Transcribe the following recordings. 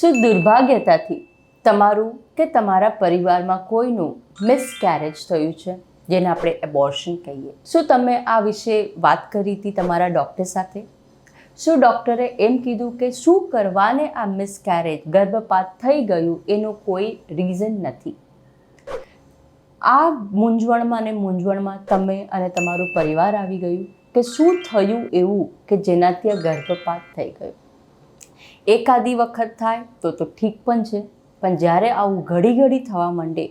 શું દુર્ભાગ્યતાથી તમારું કે તમારા પરિવારમાં કોઈનું મિસકેરેજ થયું છે? જેને આપણે એબોર્શન કહીએ. શું તમે આ વિશે વાત કરી હતી તમારા ડૉક્ટર સાથે? શું ડૉક્ટરે એમ કીધું કે શું કરવાને આ મિસકેરેજ ગર્ભપાત થઈ ગયું એનો કોઈ રીઝન નથી? આ મૂંઝવણમાં ને મૂંઝવણમાં તમે અને તમારું પરિવાર આવી ગયું કે શું થયું એવું કે જેનાથી આ ગર્ભપાત થઈ ગયો? એકાદી વખત થાય તો તો ઠીક પણ છે. પણ જ્યારે આવું ઘડી ઘડી થવા માંડે,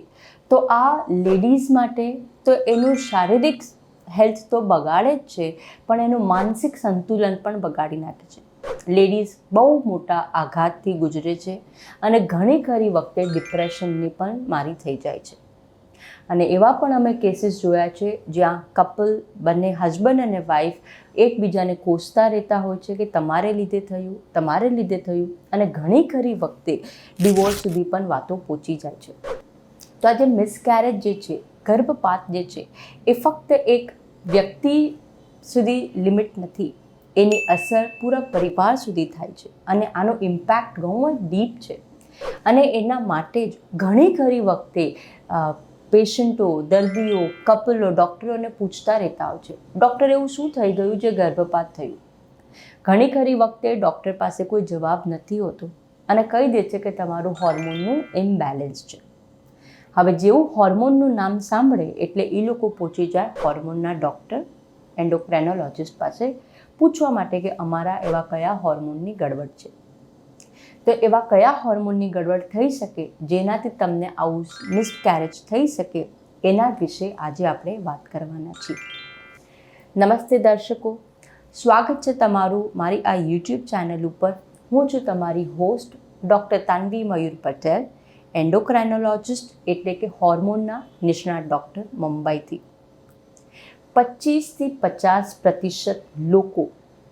તો આ લેડીઝ માટે તો એનું શારીરિક હેલ્થ તો બગાડે જ છે, પણ એનું માનસિક સંતુલન પણ બગાડી નાખે છે. લેડીઝ બહુ મોટા આઘાતથી ગુજરે છે અને ઘણી ખરી વખતે ડિપ્રેશનની પણ મારી થઈ જાય છે. અને એવા પણ અમે કેસીસ જોયા છે, જ્યાં કપલ બંને હસબન્ડ અને વાઈફ એકબીજાને કોસતા રહેતા હોય છે કે તમારે લીધે થયું, તમારે લીધે થયું અને ઘણી ખરી વખતે ડિવોર્સ સુધી પણ વાતો પહોંચી જાય છે. તો આજે મિસકેરેજ જે છે, ગર્ભપાત જે છે, એ ફક્ત એક વ્યક્તિ સુધી લિમિટ નથી, એની અસર પૂરા પરિવાર સુધી થાય છે અને આનો ઇમ્પેક્ટ ઘણો જ ડીપ છે. અને એના માટે જ ઘણી ખરી વખતે પેશન્ટો, દર્દીઓ, કપલો, ડૉક્ટરોને પૂછતા રહેતા હોય છે. ડૉક્ટર એવું શું થઈ ગયું જે ગર્ભપાત થયું? ઘણી ખરી વખતે ડૉક્ટર પાસે કોઈ જવાબ નથી હોતો અને કહી દે છે કે તમારું હોર્મોનનું ઇમ્બેલેન્સ છે. હવે જેવું હોર્મોનનું નામ સાંભળે એટલે એ લોકો પહોંચી જાય હોર્મોનના ડૉક્ટર એન્ડોક્રેનોલોજિસ્ટ પાસે પૂછવા માટે કે અમારા એવા કયા હોર્મોનની ગડબડ છે. તો એવા કયા હોર્મોનની ગડબડ થઈ શકે, જેનાથી તમને આવું મિસકેરેજ થઈ શકે, એના વિશે આજે આપણે વાત કરવાના છીએ. નમસ્તે દર્શકો, સ્વાગત છે તમારું મારી આ યુટ્યુબ ચેનલ ઉપર. હું છું તમારી host doctor Tanvi Mayur Patel endocrinologist એટલે કે હોર્મોનના નિષ્ણાત ડૉક્ટર મુંબઈથી. પચીસથી પચાસ પ્રતિશત લોકો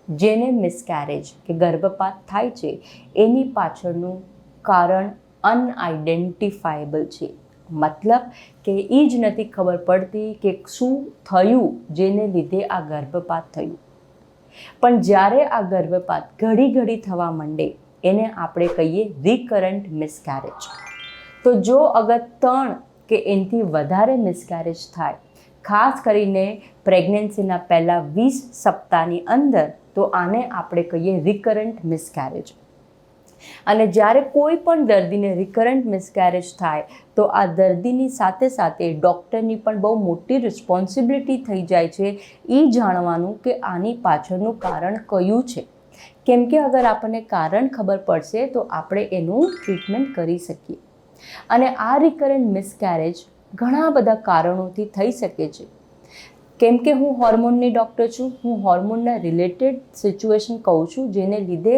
જેને મિસકેરેજ કે ગર્ભપાત થાય છે, એની પાછળનું કારણ અનઆઇડેન્ટિફાયેબલ છે. મતલબ કે એ જ નથી ખબર પડતી કે શું થયું જેને લીધે આ ગર્ભપાત થયું. પણ જ્યારે આ ગર્ભપાત ઘડી ઘડી થવા માંડે, એને આપણે કહીએ રિકરન્ટ મિસકેરેજ તો જો અગર ત્રણ કે એનાથી વધારે મિસકેરેજ થાય, ખાસ કરીને પ્રેગ્નન્સીના પહેલાં વીસ સપ્તાહની અંદર તો આને આપણે કહીએ રિકરન્ટ મિસકેરેજ અને જ્યારે કોઈ પણ દર્દીને રિકરન્ટ મિસકેરેજ થાય, તો આ દર્દીની સાથે સાથે ડૉક્ટરની પણ બહુ મોટી રિસ્પોન્સિબિલિટી થઈ જાય છે. એ જાણવાનું કે આની પાછળનું કારણ કયું છે. કેમ કે અગર આપણને કારણ ખબર પડશે, તો આપણે એનું ટ્રીટમેન્ટ કરી શકીએ. અને આ રિકરન્ટ મિસકેરેજ ઘણા બધા કારણોથી થઈ શકે છે. કેમ કે હું હોર્મોનની ડૉક્ટર છું, હું હોર્મોનના રિલેટેડ સિચ્યુએશન કહું છું, જેને લીધે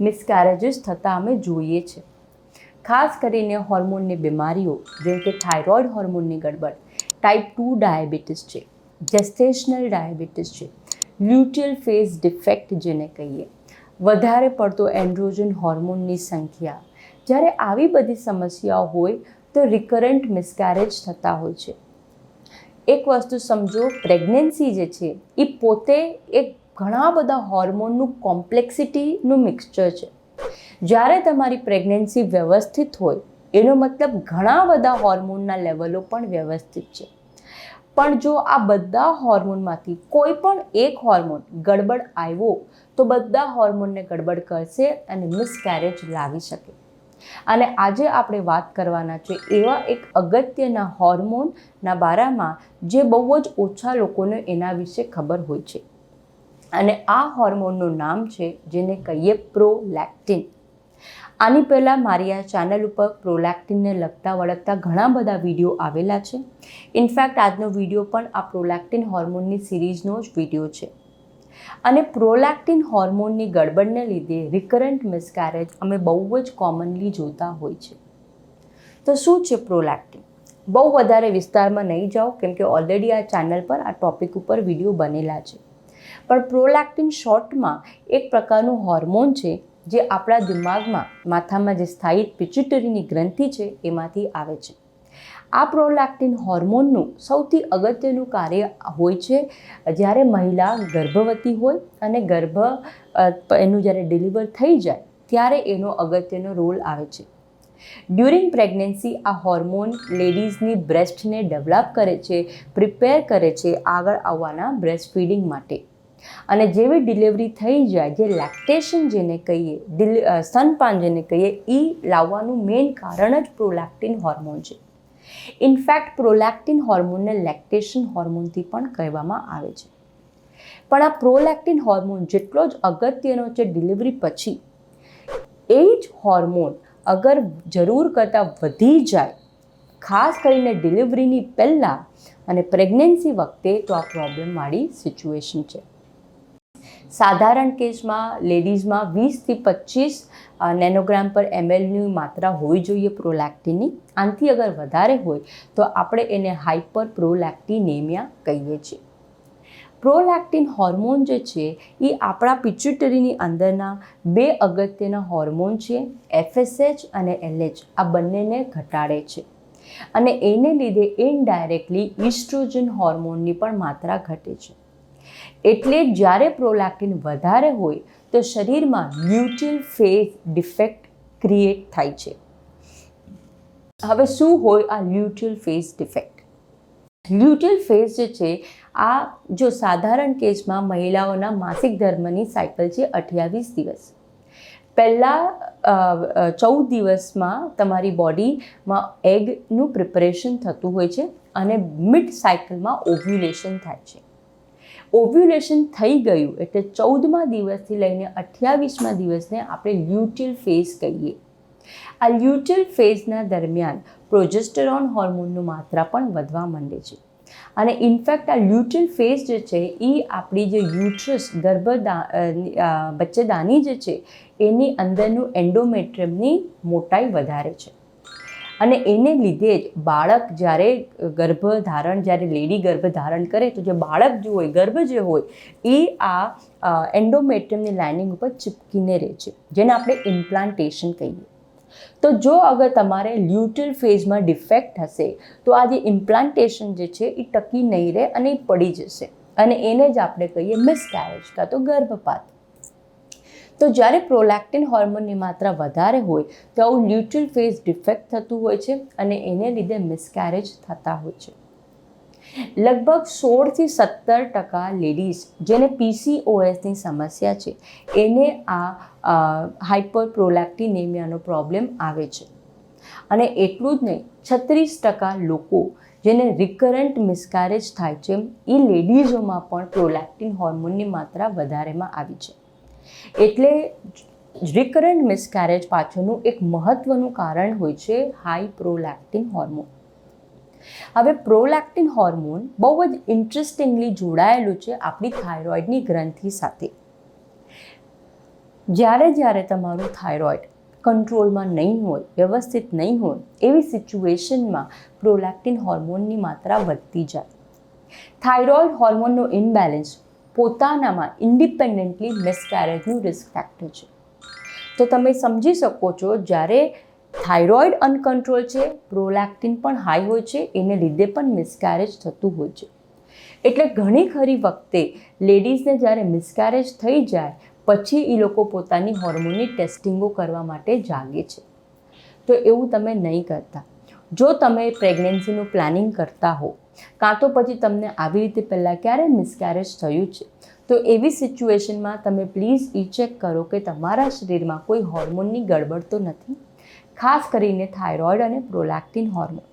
મિસકેરેજીસ થતાં અમે જોઈએ છે. ખાસ કરીને હોર્મોનની બીમારીઓ, જેમ કે થાઇરોઇડ હોર્મોનની ગડબડ ટાઈપ ટુ ડાયાબિટીસ છે જેસ્ટેશનલ ડાયાબિટીસ છે લ્યુટિયલ ફેઝ ડિફેક્ટ જેને કહીએ. વધારે પડતો એન્ડ્રોજન હોર્મોનની સંખ્યા. જ્યારે આવી બધી સમસ્યાઓ હોય, તો રિકરન્ટ મિસકેરેજ થતા હોય છે. એક વસ્તુ સમજો પ્રેગ્નન્સી જે છે એ પોતે એક ઘણા બધા હોર્મોનનું કોમ્પ્લેક્સિટીનું મિક્સચર છે. જ્યારે તમારી પ્રેગ્નન્સી વ્યવસ્થિત હોય, એનો મતલબ ઘણા બધા હોર્મોનના લેવલો પણ વ્યવસ્થિત છે. પણ જો આ બધા હોર્મોનમાંથી કોઈ પણ એક હોર્મોન ગડબડ આવ્યો, તો બધા હોર્મોનને ગડબડ કરશે અને મિસકેરેજ લાવી શકે. અને આજે આપણે વાત કરવાના છે એવા એક અગત્યના હોર્મોનના બારામાં જે બહુ જ ઓછા લોકોને એના વિશે ખબર હોય છે. અને આ હોર્મોનનું નામ છે જેને કહીએ પ્રોલેક્ટિન. આની પહેલાં મારી આ ચેનલ ઉપર પ્રોલેક્ટિનને લગતા વળગતા ઘણા બધા વીડિયો આવેલા છે. ઇનફેક્ટ આજનો વીડિયો પણ આ પ્રોલેક્ટિન હોર્મોનની સિરીઝનો જ વીડિયો છે. અને પ્રોલેક્ટિન હોર્મોનની ગડબડને લીધે રિકરન્ટ મિસકેરેજ અમે બહુ જ કોમનલી જોતા હોય છે. તો શું છે પ્રોલેક્ટિન? બહુ વધારે વિસ્તારમાં નહીં જાઓ, કેમ કે ઓલરેડી આ ચેનલ પર, આ ટોપિક ઉપર વીડિયો બનેલા છે. પણ પ્રોલેક્ટિન શોર્ટમાં એક પ્રકારનું હોર્મોન છે, જે આપણા દિમાગમાં, માથામાં જે સ્થાયી પિચ્યુટરીની ગ્રંથિ છે, એમાંથી આવે છે. આ પ્રોલેક્ટિન હોર્મોનનું સૌથી અગત્યનું કાર્ય હોય છે જ્યારે મહિલા ગર્ભવતી હોય અને ગર્ભ એનું જ્યારે ડિલિવર થઈ જાય ત્યારે એનો અગત્યનો રોલ આવે છે. ડ્યુરિંગ પ્રેગ્નન્સી આ હોર્મોન લેડીઝની બ્રેસ્ટને ડેવલપ કરે છે, પ્રિપેર કરે છે આગળ આવવાના બ્રેસ્ટ ફીડિંગ માટે. અને જેવી ડિલિવરી થઈ જાય, જે લેક્ટેશન જેને કહીએ સ્તનપાન જેને કહીએ એ લાવવાનું મેઇન કારણ જ પ્રોલેક્ટિન હોર્મોન છે. ઇનફેક્ટ પ્રોલેક્ટિન હોર્મોનને લેક્ટેશન હોર્મોનથી પણ કહેવામાં આવે છે. પણ આ પ્રોલેક્ટિન હોર્મોન જેટલો જ અગત્યનો છે ડિલિવરી પછી, એ જ હોર્મોન અગર જરૂર કરતાં વધી જાય, ખાસ કરીને ડિલિવરીની પહેલાં અને પ્રેગ્નન્સી વખતે તો આ પ્રોબ્લેમવાળી સિચ્યુએશન છે. સાધારણ કેસમાં લેડીઝમાં વીસથી પચીસ નેનોગ્રામ પર એમએલની માત્રા હોવી જોઈએ પ્રોલેક્ટિનની. આનાથી અગર વધારે હોય, તો આપણે એને હાઇપર પ્રોલેક્ટિનેમિયા કહીએ છીએ. પ્રોલેક્ટિન હોર્મોન જે છે, એ આપણા પિચ્યુટરીની અંદરના બે અગત્યના હોર્મોન છે, એફએસએચ અને એલએચ. આ બંનેને ઘટાડે છે. અને એને લીધે ઇનડાયરેક્ટલી ઇસ્ટ્રોજન હોર્મોનની પણ માત્રા ઘટે છે. એટલે જ્યારે પ્રોલેક્ટિન વધારે હોય તો શરીરમાં લ્યુટિલ ફેઝ ડિફેક્ટ ક્રિએટ થાય છે. હવે શું હોય આ luteal phase defect? Luteal phase જે છે, આ જો સાધારણ કેસમાં મહિલાઓના માસિક ધર્મની સાયકલ છે અઠ્યાવીસ દિવસ. પહેલાં ચૌદ દિવસમાં તમારી બોડીમાં એગનું પ્રિપરેશન થતું હોય છે અને મિડ સાયકલમાં ઓવ્યુલેશન થાય છે. ઓવ્યુલેશન થઈ ગયું એટલે ચૌદમા દિવસથી લઈને અઠ્યાવીસમા દિવસને આપણે લ્યુટિલ ફેઝ કહીએ. આ લ્યુટિલ ફેઝના દરમિયાન પ્રોજેસ્ટરોન હોર્મોનનું માત્રા પણ વધવા માંડે છે. અને ઇનફેક્ટ આ લ્યુટિલ ફેઝ જે છે એ આપણી જે યુટ્રસ ગર્ભદા બચ્ચેદાની જે છે, એની અંદરનું એન્ડોમેટ્રિયમની મોટાઈ વધારે છે. અને એને લીધે જ બાળક જ્યારે ગર્ભધારણ, જ્યારે લેડી ગર્ભધારણ કરે તો જે બાળક જે હોય, ગર્ભ જે હોય, એ આ એન્ડોમેટ્રિયમની લાઇનિંગ ઉપર ચીપકીને રહે છે, જેને આપણે ઇમ્પ્લાન્ટેશન કહીએ. તો જો અગર તમારે લ્યુટિલ ફેઝમાં ડિફેક્ટ હશે, તો આ જે ઇમ્પ્લાન્ટેશન જે છે, એ ટકી નહીં રહે અને એ પડી જશે. અને એને જ આપણે કહીએ મિસકેરેજ, કાં તો ગર્ભપાત. તો જ્યારે પ્રોલેક્ટિન હોર્મોનની માત્રા વધારે હોય, તો આવું લ્યુટ્રલ ફેઝ ડિફેક્ટ થતું હોય છે અને એને લીધે મિસકેરેજ થતા હોય છે. લગભગ સોળથી સત્તર ટકા લેડીઝ જેને પીસીઓએસની સમસ્યા છે, એને આ હાઇપર પ્રોલેક્ટિનેમિયાનો પ્રોબ્લેમ આવે છે. અને એટલું જ નહીં, છત્રીસ ટકા લોકો જેને રિકરન્ટ મિસકેરેજ થાય છે, એ લેડીઝોમાં પણ પ્રોલેક્ટિન હોર્મોનની માત્રા વધારેમાં આવી છે. એટલે રિકરન્ટ મિસકેરેજ પાછળનું એક મહત્ત્વનું કારણ હોય છે હાઈ પ્રોલેક્ટિન હોર્મોન હવે પ્રોલેક્ટિન હોર્મોન બહુ જ ઇન્ટરેસ્ટિંગલી જોડાયેલું છે આપણી થાઇરોઇડની ગ્રંથિ સાથે. જ્યારે જ્યારે તમારું થાઇરોઇડ કંટ્રોલમાં નહીં હોય, વ્યવસ્થિત નહીં હોય, એવી સિચ્યુએશનમાં પ્રોલેક્ટિન હોર્મોનની માત્રા વધતી જાય. થાઇરોઇડ હોર્મોનનો ઇનબેલેન્સ પોતાનામાં ઇન્ડિપેન્ડન્ટલી મિસકેરેજનું રિસ્ક ફેક્ટર છે. તો તમે સમજી શકો છો, જ્યારે થાઇરોઇડ અનકન્ટ્રોલ છે પ્રોલેક્ટિન પણ હાઈ હોય છે, એને લીધે પણ મિસકેરેજ થતું હોય છે. એટલે ઘણી ખરી વખતે લેડીઝને જ્યારે મિસકેરેજ થઈ જાય, પછી એ લોકો પોતાની હોર્મોનની ટેસ્ટિંગો કરવા માટે જાગે છે. તો એવું તમે નહીં કરતા. જો તમે પ્રેગ્નન્સીનું પ્લાનિંગ કરતા હો કાં તો પછી તમને આવી રીતે પહેલાં ક્યારે મિસકેરેજ થયું છે? તો એવી સિચ્યુએશનમાં તમે પ્લીઝ ઈ ચેક કરો કે તમારા શરીરમાં કોઈ હોર્મોનની ગડબડ તો નથી? ખાસ કરીને થાઇરોઇડ અને પ્રોલેક્ટિન હોર્મોન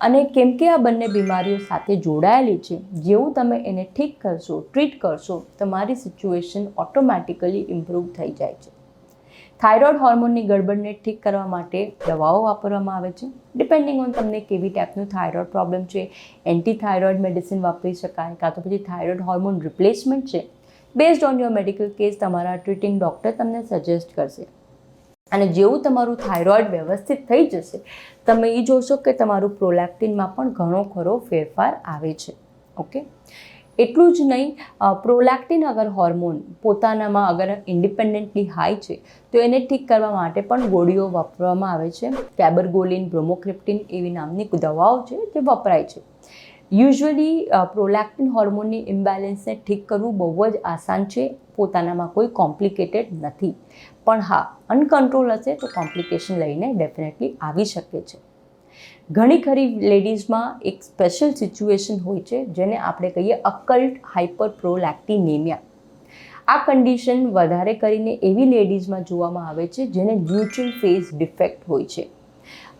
અને કેમ કે આ બંને બીમારીઓ સાથે જોડાયેલી છે, જેવું તમે એને ઠીક કરશો ટ્રીટ કરશો, તમારી સિચ્યુએશન ઓટોમેટિકલી ઇમ્પ્રૂવ થઈ જાય છે. થાઇરોઇડ હોર્મોનની ગડબડને ઠીક કરવા માટે દવાઓ વાપરવામાં આવે છે. ડિપેન્ડિંગ ઓન તમને કેવી ટાઈપનું થાઇરોઇડ પ્રોબ્લેમ છે એન્ટી થાઇરોઇડ મેડિસિન વાપરી શકાય કાં તો પછી થાઇરોઇડ હોર્મોન રિપ્લેસમેન્ટ છે. Based on your medical case તમારા ટ્રીટિંગ ડૉક્ટર તમને સજેસ્ટ કરશે. અને જેવું તમારું થાઇરોઇડ વ્યવસ્થિત થઈ જશે, તમે એ જોશો કે તમારું પ્રોલેક્ટિનમાં પણ ઘણો ખરો ફેરફાર આવે છે. ઓકે એટલું જ નહીં પ્રોલેક્ટિન અગર હોર્મોન પોતાનામાં અગર ઇન્ડિપેન્ડન્ટલી હાઈ છે, તો એને ઠીક કરવા માટે પણ ગોળીઓ વાપરવામાં આવે છે. કેબરગોલિન, બ્રોમોક્રિપ્ટિન એવી નામની દવાઓ છે જે વપરાય છે. યુઝ્યુઅલી પ્રોલેક્ટિન હોર્મોનની ઇમ્બેલેન્સને ઠીક કરવું બહુ જ આસાન છે, પોતાનામાં કોઈ કોમ્પ્લિકેટેડ નથી. પણ હા, અનકંટ્રોલ હશે તો કોમ્પ્લિકેશન લઈને ડેફિનેટલી આવી શકે છે. ઘણી ખરી લેડીઝમાં એક સ્પેશિયલ સિચ્યુએશન હોય છે, જેને આપણે કહીએ અકલ્ટ હાઇપર પ્રોલેક્ટિનેમિયા આ કન્ડિશન વધારે કરીને એવી લેડીઝમાં જોવામાં આવે છે, જેને ન્યુટ્રલ ફેઝ ડિફેક્ટ હોય છે.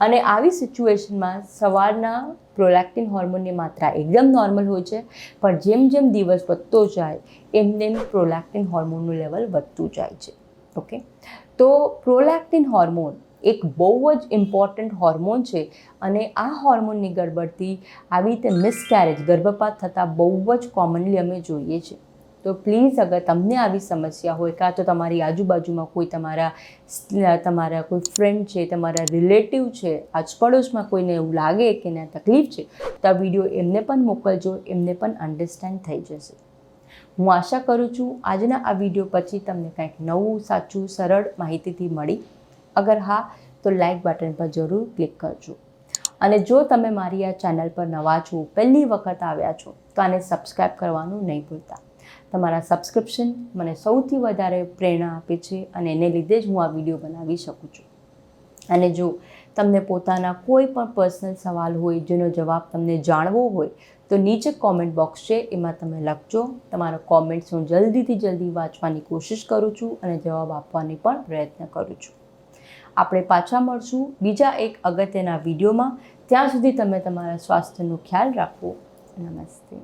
અને આવી સિચ્યુએશનમાં સવારના પ્રોલેક્ટિન હોર્મોનની માત્રા એકદમ નોર્મલ હોય છે, પણ જેમ જેમ દિવસ વધતો જાય, એમ તેમ પ્રોલેક્ટિન હોર્મોનનું લેવલ વધતું જાય છે. ઓકે તો પ્રોલેક્ટિન હોર્મોન એક બહુ જ ઇમ્પોર્ટન્ટ હોર્મોન છે અને આ હોર્મોનની ગડબડથી આવી રીતે મિસકેરેજ ગર્ભપાત થતાં બહુ જ કોમનલી અમે જોઈએ છીએ તો પ્લીઝ અગર તમને આવી સમસ્યા હોય કાં તો તમારી આજુબાજુમાં કોઈ તમારા તમારા કોઈ ફ્રેન્ડ છે, તમારા રિલેટિવ છે આજપડોશમાં કોઈને એવું લાગે કે એને તકલીફ છે, તો આ વીડિયો એમને પણ મોકલજો, એમને પણ અન્ડરસ્ટેન્ડ થઈ જશે. હું આશા કરું છું, આજના આ વીડિયો પછી તમને કંઈક નવું, સાચું, સરળ માહિતીથી મળી અગર હા, તો લાઇક બટન પર જરૂર ક્લિક કરજો. અને જો તમે મારી આ ચેનલ પર નવા છો, પહેલી વખત આવ્યા છો, તો આને સબસ્ક્રાઈબ કરવાનું નહીં ભૂલતા. તમારા સબસ્ક્રિપ્શન મને સૌથી વધારે પ્રેરણા આપે છે અને એને લીધે જ હું આ વીડિયો બનાવી શકું છું. અને જો તમને પોતાના કોઈ પણ પર્સનલ સવાલ હોય, જેનો જવાબ તમને જાણવો હોય, તો નીચે કોમેન્ટ બોક્સ છે, એમાં તમે લખજો. તમારા કોમેન્ટ્સ હું જલ્દીથી જલ્દી વાંચવાની કોશિશ કરું છું અને જવાબ આપવાની પણ પ્રયત્ન કરું છું. આપણે પાછા મળશું બીજા એક અગત્યના વિડીયોમાં. ત્યાં સુધી તમે તમારા સ્વાસ્થ્યનું ખ્યાલ રાખવો નમસ્તે.